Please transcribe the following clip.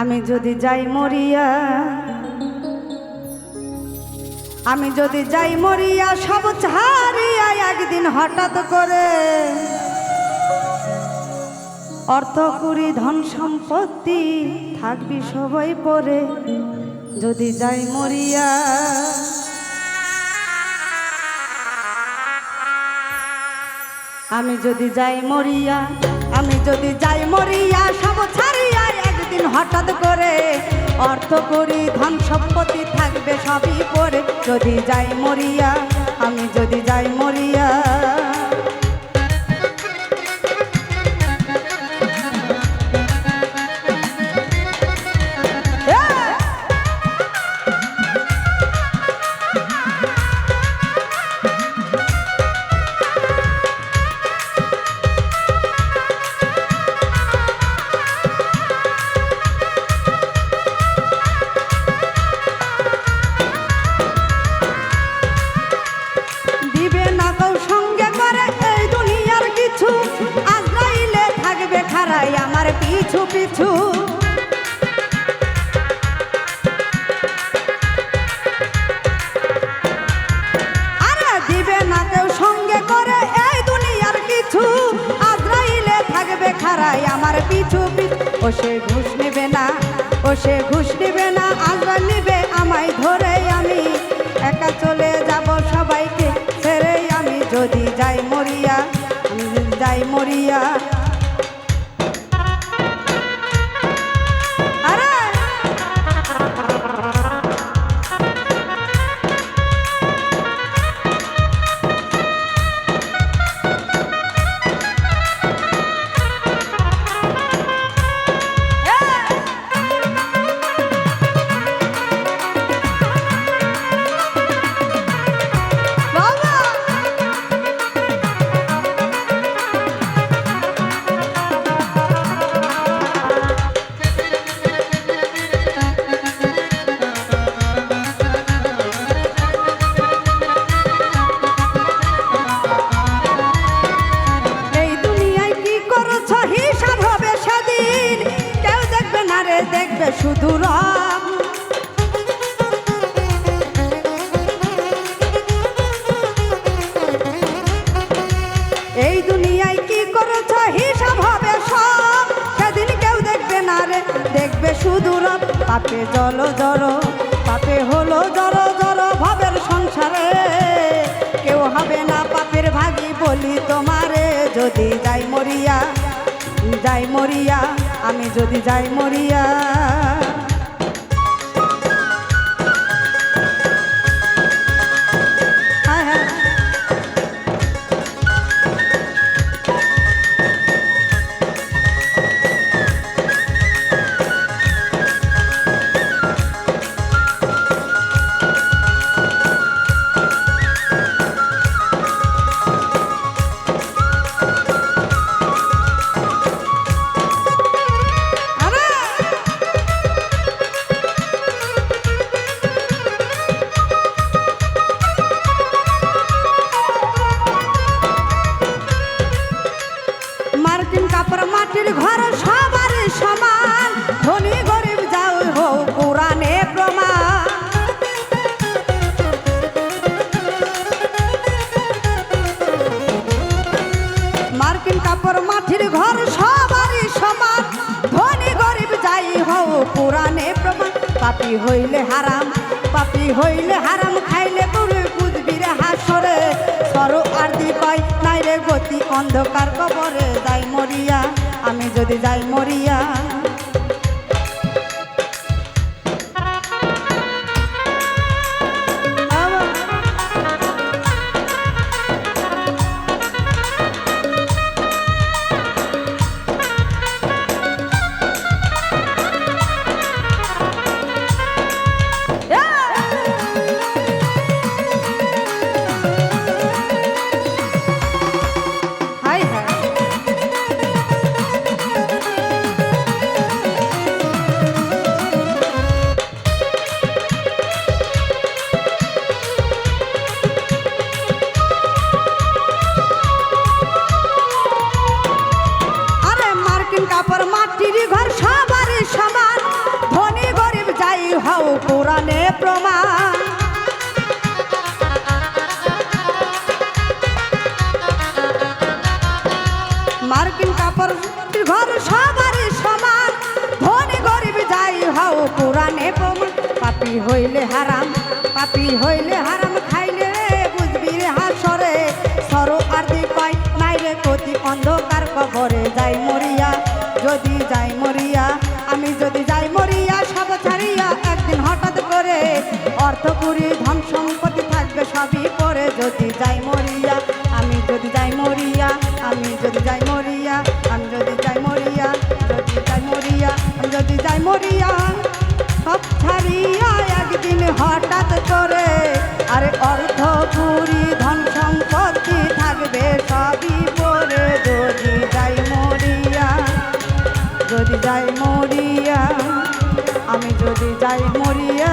আমি যদি যাই মরিয়া, আমি যদি যাই মরিয়া, সব ছাড়িয়া একদিন হঠাৎ করে অর্থ কুড়ি ধন সম্পত্তি থাকবি সবাই পরে। যদি যাই মরিয়া আমি যদি যাই মরিয়া, আমি যদি যাই মরিয়া, সব ছাড়িয়া একদিন হঠাৎ করে অর্থ করি, ধন সম্পত্তি থাকবে সবই পরে। যদি যাই মরিয়া, আমি যদি যাই মরিয়া কিছু। আজরাইলে আমার পিছু পিছু। ও সে ঘুষ নেবে না, ও সে ঘুষ নেবে না আজরা নিবে আমায় ধরে আমি। একা চলে যাব সবাইকে ছেড়ে আমি যদি যাই মরিয়া যাই মরিয়া। এই দুনিয়ায় কি করছ হিসাব হবে সেদিন কেউ দেখবে না রে, দেখবে জল সংসারে। কেউ হবে না বলি তোমারে। যদি যাই মরিয়া যাই মরিয়া, আমি যদি যাই মরিয়া। পাপি হইলে হারাম, পাপি হইলে হারাম, খাইলে গরু বুঝবি রে হাসরে। সর আর দি পাই নাই রে গতি অন্ধকার কবরে, যাই মরিয়া, আমি যদি যাই মরিয়া। কাটিন কাপড়, মাটির ঘর সবার সমান। ধনী গরিব যাই হও পুরাণে প্রমাণ। মার্কিন কাপড় ঘর সবার সমান। ধনী গরিব যাই হও পুরাণে প্রমাণ। পাপি হইলে হারাম, পাপি হইলে হারাম। একদিন হঠাৎ করে অর্থপুরি ধন সম্পত্তি থাকবে, সবই পরে যদি যাই মরিয়া, আমি যদি যাই মরিয়া, আমি যদি যাই মরিয়া, আমি যদি যাই মরিয়া, যদি যাই মরিয়া, আমি যদি যাই মরিয়া। সব ছাড়িয়া একদিন হঠাৎ করে আরে অর্থপুরি ধন সম্পত্তি থাকবে, সবই পরে যদি যাই মরিয়া, যদি যাই মরিয়া। আমি যদি যাই মরিয়া